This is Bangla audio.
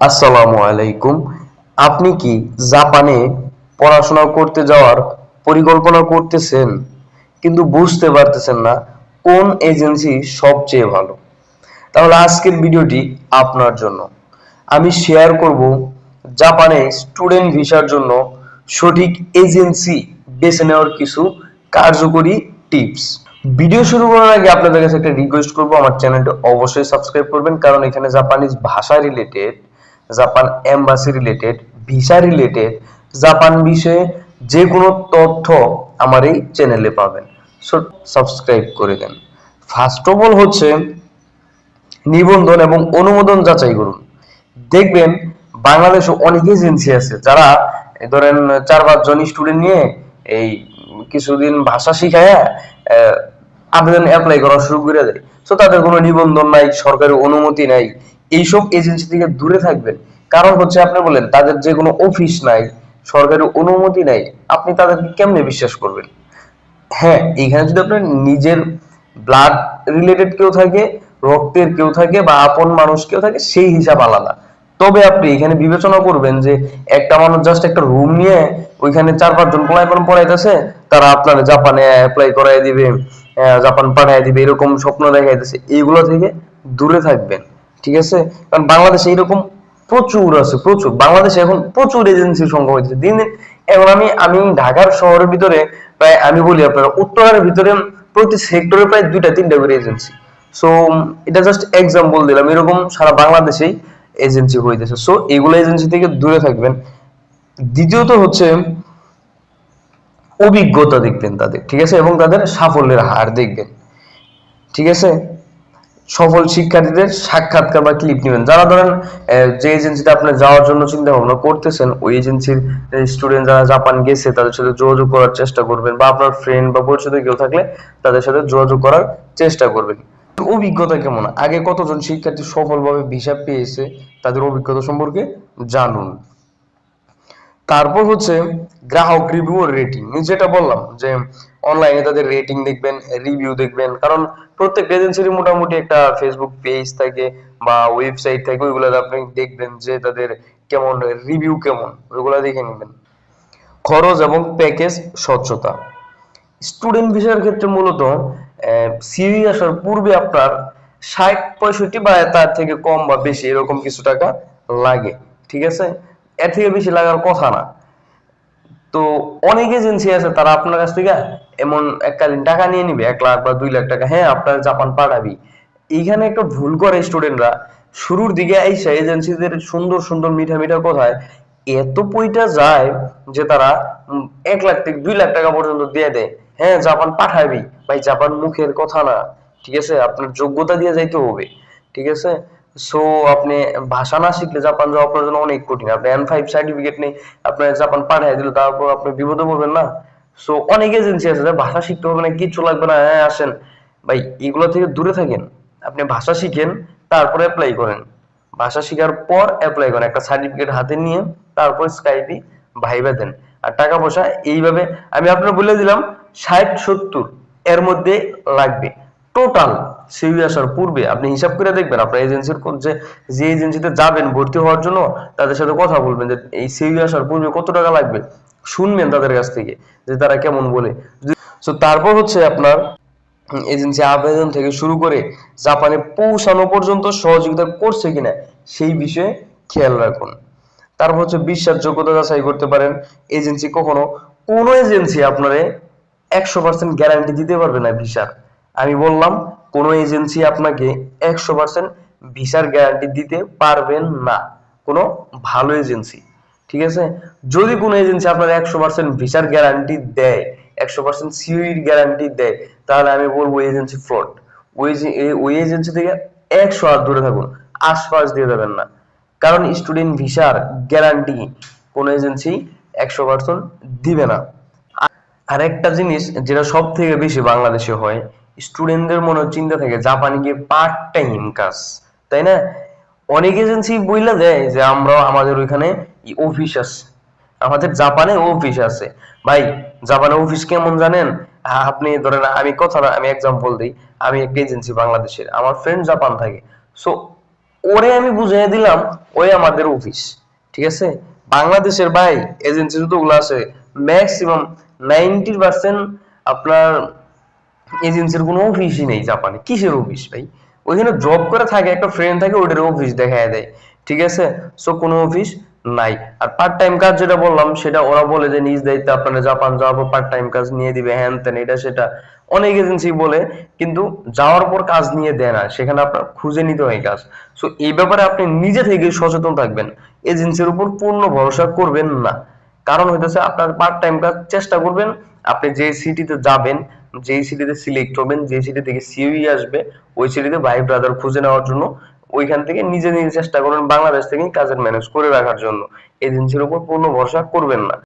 আসসালামু আলাইকুম। আপনি কি জাপানে পড়াশোনা করতে যাওয়ার পরিকল্পনা করতেছেন? কিন্তু বুঝতে পারতেছেন না কোন এজেন্সি সবচেয়ে ভালো। তাহলে আজকের ভিডিওটি আপনার জন্য। আমি শেয়ার করব জাপানে স্টুডেন্ট ভিসার জন্য সঠিক এজেন্সি বেছে নেওয়ার কিছু কার্যকরী টিপস। ভিডিও শুরু করার আগে আপনাদের কাছে একটা রিকোয়েস্ট করব, আমার চ্যানেলটি অবশ্যই সাবস্ক্রাইব করবেন, কারণ এখানে জাপানিজ ভাষা related Japan embassy related visa related Japan বিষয়ে যে কোনো তথ্য আমার এই চ্যানেলে পাবেন। সো সাবস্ক্রাইব করে দেন। ফার্স্ট অফ অল হচ্ছে নিবন্ধন এবং অনুমোদন যাচাই করুন। দেখবেন বাংলাদেশে অনেক এজেন্সি আছে যারা, ধরেন চার পাঁচ জন স্টুডেন্ট নিয়ে এই কিছুদিন ভাষা শিখায় আবেদন অ্যাপ্লাই করা শুরু করে দেয়। তো তাদের কোনো নিবন্ধন নাই, সরকারি অনুমতি নাই। এইসব এজেন্সি থেকে দূরে থাকবেন। কারণ হচ্ছে আপনি বলেন, তাদের যে কোনো অফিস নাই, সরকারি অনুমতি নাই, আপনি তাদেরকে কেমনে বিশ্বাস করবেন? হ্যাঁ এখানে যদি আপনার নিজের ব্লাড রিলেটেড কেউ থাকে, রক্তের কেউ থাকে বা আপন মানুষ কেউ থাকে, সেই হিসাব আলাদা। তবে আপনি এখানে বিবেচনা করবেন যে একটা মানুষ জাস্ট একটা রুম নিয়ে ওইখানে চার পাঁচজন পড়াইপান পড়াইতেছে তারা আপনার জাপানে অ্যাপ্লাই করাই দিবে জাপান পাঠাই দিবে, এরকম স্বপ্ন দেখাইতেছে। এইগুলো থেকে দূরে থাকবেন। ঠিক আছে? কারণ বাংলাদেশে এরকম প্রচুর আছে, প্রচুর। বাংলাদেশে এখন প্রচুর এজেন্সির সংখ্যা হয়েছে দিন দিন এখন আমি আমি ঢাকার শহরের ভিতরে প্রায় আমি বলি আপনারা, উত্তরের ভিতরে প্রতি সেক্টরে প্রায় দুইটা, তিনটা করে এজেন্সি সো এটা জাস্ট এক্সাম্পল দিলাম। এরকম সারা বাংলাদেশেই এজেন্সি হইতেছে। সো এগুলো এজেন্সি থেকে দূরে থাকবেন। দ্বিতীয়ত হচ্ছে অভিজ্ঞতা দেখবেন তাদের, ঠিক আছে? এবং তাদের সাফল্যের হার দেখবেন। ঠিক আছে? সফল শিক্ষার্থীদের সাক্ষাৎকার বা ক্লিপ নেবেন। যারা ধরেন যে এজেন্সিতে আপনি যাওয়ার জন্য চিন্তা ভাবনা করতেছেন, ওই এজেন্সির স্টুডেন্ট যারা জাপান গেছে, তাদের সাথে যোগাযোগ করার চেষ্টা করবেন বা আপনার ফ্রেন্ড বা পরিচিত কেউ থাকলে তাদের সাথে যোগাযোগ করার চেষ্টা করবেন। অভিজ্ঞতা কেমন? আগে কতজন শিক্ষার্থী সফলভাবে ভিসা পেয়েছে, তাদের অভিজ্ঞতা সম্পর্কে জানুন। তারপর হচ্ছে গ্রাহক রিভিউ রেটিং যেটা বললাম যে অনলাইনে তাদের রেটিং দেখবেন রিভিউ দেখবেন, কারণ প্রত্যেক এজেন্সির মোটামুটি একটা ফেসবুক পেজ থাকে বা ওয়েবসাইট থাকে, ওইগুলোতে আপনি দেখবেন যে তাদের কেমন রিভিউ কেমন, ওইগুলো দেখে নেবেন। খরচ এবং প্যাকেজ স্বচ্ছতা। স্টুডেন্ট ভিসার ক্ষেত্রে মূলত সিভি আসার পূর্বে আপনার ষাট পঁয়ষট্টি বা তার থেকে কম বা বেশি এরকম কিছু টাকা লাগে, ঠিক আছে? এর থেকে বেশি লাগার কথা না। তো অনেক এজেন্সি আছে, তারা আপনার কাছ থেকে এমন এককালীন টাকা নিয়ে নিবে, এক লাখ বা দুই লাখ টাকা হ্যাঁ আপনার জাপান পাঠাবি। এইখানে একটা ভুল করে স্টুডেন্টরা শুরুর দিকে আইসা এজেন্সিদের সুন্দর সুন্দর মিঠা মিঠা কথায় এত পইটা যায় যে তারা এক লাখ থেকে দুই লাখ টাকা পর্যন্ত দিয়ে দেয়। হ্যাঁ জাপান পাঠাবি। ভাই, জাপান মুখের কথা না। ঠিক আছে? আপনার যোগ্যতা দিয়ে যাইতে হবে। ঠিক আছে? সো আপনি ভাষা না শিখলে জাপান যাওয়া আপনার জন্য অনেক কঠিন। আপনি এন ফাইভ সার্টিফিকেট নেই আপনার জাপান পাঠিয়ে দিল তারপর আপনি বিপদে পড়বেন না। সো অনেক এজেন্সি আছে ভাষা শিখতে হবে না, কিচ্ছু লাগবে না হ্যাঁ আসেন। ভাই, এগুলো থেকে দূরে থাকেন। আপনি ভাষা শিখেন, তারপরে অ্যাপ্লাই করেন। ভাষা শেখার পর অ্যাপ্লাই করেন। একটা সার্টিফিকেট হাতে নিয়ে তারপর স্কাইপি ভাইবা দেন। আর টাকা পয়সা এইভাবে, আমি আপনার বলে দিলাম, ষাট সত্তর এর মধ্যে লাগবে। টোটাল সিভি আসার পূর্বে আপনি হিসাব করে দেখবেন আপনার এজেন্সির যে যে এজেন্সিতে যাবেন, ভর্তি হওয়ার জন্য তাদের সাথে কথা বলবেন যে, এই সিভি আসার পূর্বে কত টাকা লাগবে? শুনবেন তাদের কাছ থেকে যে তারা কেমন বলে। তো তারপর হচ্ছে আপনার এজেন্সি আবেদন থেকে শুরু করে জাপানে পৌঁছানো পর্যন্ত সহযোগিতা করছে কিনা সেই বিষয়ে খেয়াল রাখুন। তারপর হচ্ছে বিশ্বাসযোগ্যতা যাচাই করতে পারেন। এজেন্সি কখনো কোনো এজেন্সি আপনারে একশো পার্সেন্ট গ্যারান্টি দিতে পারবে না ভিসার। আমি বললাম, কোনো এজেন্সি আপনাকে একশো পার্সেন্ট ভিসার গ্যারান্টি দিতে পারবেন না। কোনো ভালো এজেন্সি, ঠিক আছে? যদি কোনো এজেন্সি আপনার একশো পার্সেন্ট ভিসার গ্যারান্টি দেয়, একশো পার্সেন্ট সিওইর গ্যারান্টি দেয়, তাহলে আমি বলব এজেন্সি ফ্রড। ওই ওই এজেন্সি থেকে একশো হাত দূরে থাকুন, আশপাশ দিয়ে দেবেন না। কারণ স্টুডেন্ট ভিসার গ্যারান্টি কোনো এজেন্সি একশো পার্সেন্ট দিবে না। আর একটা জিনিস যেটা সব থেকে বেশি বাংলাদেশে হয় স্টুডেন্টদের মনে চিন্তা থাকে জাপানে গিয়ে পার্ট টাইম কাজ তাই না? অনেক এজেন্সি বইলা দেয় যে আমরা আমাদের ওইখানে অফিস আছে। আমাদের জাপানে অফিস আছে। ভাই জাপানে অফিস কেমন জানেন? আপনি ধরেন আমি কথা না, আমি এক্সাম্পল দিই। আমি একটা এজেন্সি বাংলাদেশের, আমার ফ্রেন্ড জাপান থাকে। সো ওরে আমি বুঝিয়ে দিলাম, ওই আমাদের অফিস ঠিক আছে? বাংলাদেশের ভাই এজেন্সি যতগুলো আছে ম্যাক্সিমাম নাইনটি পার্সেন্ট আপনার এজেন্সির কোনো অফিসই নেই জাপানে। কিসের অফিস ভাই? ওইখানে জব করে থাকে, একটা ফ্রেন্ড থাকে ওটার অফিস দেখায় দেয়। ঠিক আছে? সো কোনো অফিস নাই। আর পার্ট টাইম কাজ যেটা বললাম, সেটা ওরা বলে যে নিজ দায়িত্বে আপনারা জাপান যাব পার্ট টাইম কাজ নিয়ে দিবে, হ্যান ত্যান, এটা সেটা। অনেক এজেন্সি বলে, কিন্তু যাওয়ার পর কাজ নিয়ে দেয় না। সেখানে আপনার খুঁজে নিতে হয় কাজ। সো এই ব্যাপারে আপনি নিজে থেকে সচেতন থাকবেন। এজেন্সির উপর পূর্ণ ভরসা করবেন না। কারণ হইতেছে, আপনার পার্ট টাইম কাজ চেষ্টা করবেন। আপনি যে সিটিতে যাবেন যেই সিটিতে সিলেক্ট হবেন যে সিটি থেকে সিউই আসবে, ওই সিটিতে ভাই ব্রাদার খুঁজে নেওয়ার জন্য ওইখান থেকে নিজে নিজে চেষ্টা করবেন বাংলাদেশ থেকে কাজের ম্যানেজ করে রাখার জন্য। এজেন্সির উপর পূর্ণ ভরসা করবেন না।